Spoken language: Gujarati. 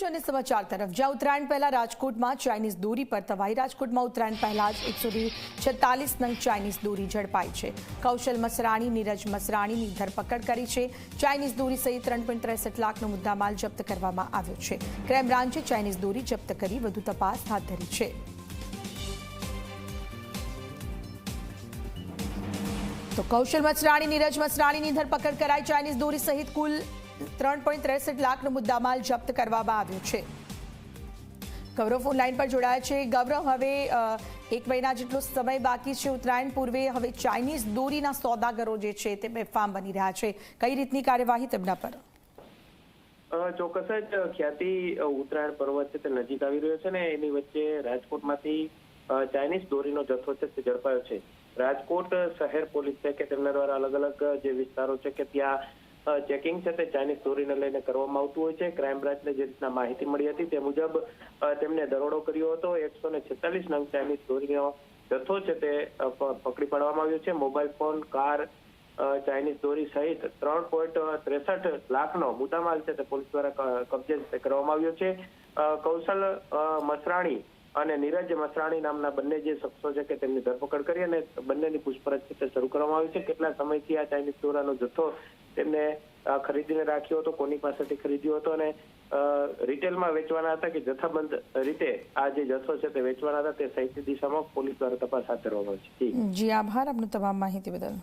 અને સમાચાર તરફ જ્યાં ઉત્તરાયણ પહેલા રાજકોટમાં ચાઇનીઝ દોરી પર તવાઈ. રાજકોટમાં ઉત્તરાયણ પહેલા જ એકસો છેતાલીસ નંગ ચાઇનીઝ દોરી ઝડપાઈ છે. કૌશલ મસરાણી, નીરજ મસરાણીની ધરપકડ કરી છે. ચાઇનીઝ દોરી સહિત ત્રણ પોઈન્ટ લાખનો મુદ્દામાલ જપ્ત કરવામાં આવ્યો છે. ક્રાઇમ ચાઇનીઝ દોરી જપ્ત કરી વધુ તપાસ હાથ ધરી છે. તો કૌશલ મસરાણી, નીરજ મસરાણીની ધરપકડ કરાઈ. ચાઇનીઝ દોરી સહિત કુલ ત્રણ પોઈન્ટ ત્રેસઠ લાખનો મુદ્દામાલ જપ્ત કરવામાં આવ્યો છે. ગૌરવ ફોન લાઈન પર જોડાયા છે. ગૌરવ, હવે એક મહિના જેટલો સમય બાકી છે ઉત્તરાયણ પૂર્વે, હવે ચાઇનીઝ દોરીના સોદાગરો જે છે તે બેફામ બની રહ્યા છે. કઈ રીતની કાર્યવાહી તેમના પર? ચોક્કસ જ ખ્યાતિ ઉત્તરાયણ પર્વ છે તે નજીક આવી રહ્યો છે ને એની વચ્ચે રાજકોટમાંથી ચાઇનીઝ દોરીનો જથ્થો છે તે ઝડપાયો છે. રાજકોટ શહેર પોલીસ છે કે તેમના દ્વારા અલગ અલગ જે વિસ્તારો છે કે ત્યાં ચેકિંગ છે તે ચાઇનીઝ ચોરીને લઈને કરવામાં આવતું હોય છે. ક્રાઇમ બ્રાન્ચને જે રીતના માહિતી મળી હતી તે મુજબ તેમને દરોડો કર્યો હતો. એકસો ને છેતાલીસ નંગ ચાઇનીઝ ચોરીનો જથ્થો છે તે પકડી પાડવામાં આવ્યો છે. મોબાઈલ ફોન કાર ચાઇનીઝ ચોરી સહિત ત્રણ પોઈન્ટ ત્રેસઠ લાખનો મુદ્દામાલ છે તે પોલીસ દ્વારા કબજે કરવામાં આવ્યો છે. કૌશલ મસરાણી અને નીરજ મસરાણી નામના બંને જે શખ્સો છે કે તેમની ધરપકડ કરી અને બંનેની પૂછપરછ છે શરૂ કરવામાં આવી છે. કેટલા સમયથી આ ચાઇનીઝ ચોરાનો જથ્થો તેમને ખરીદીને રાખ્યો હતો, કોની પાસેથી ખરીદ્યો હતો અને રિટેલમાં વેચવાના હતા કે જથ્થાબંધ રીતે આ જે જથ્થો છે તે વેચવાના હતા તે સહિતની દિશામાં પોલીસ દ્વારા તપાસ હાથ ધરવામાં આવી છે. જી, આભાર આપનો તમામ માહિતી બદલ.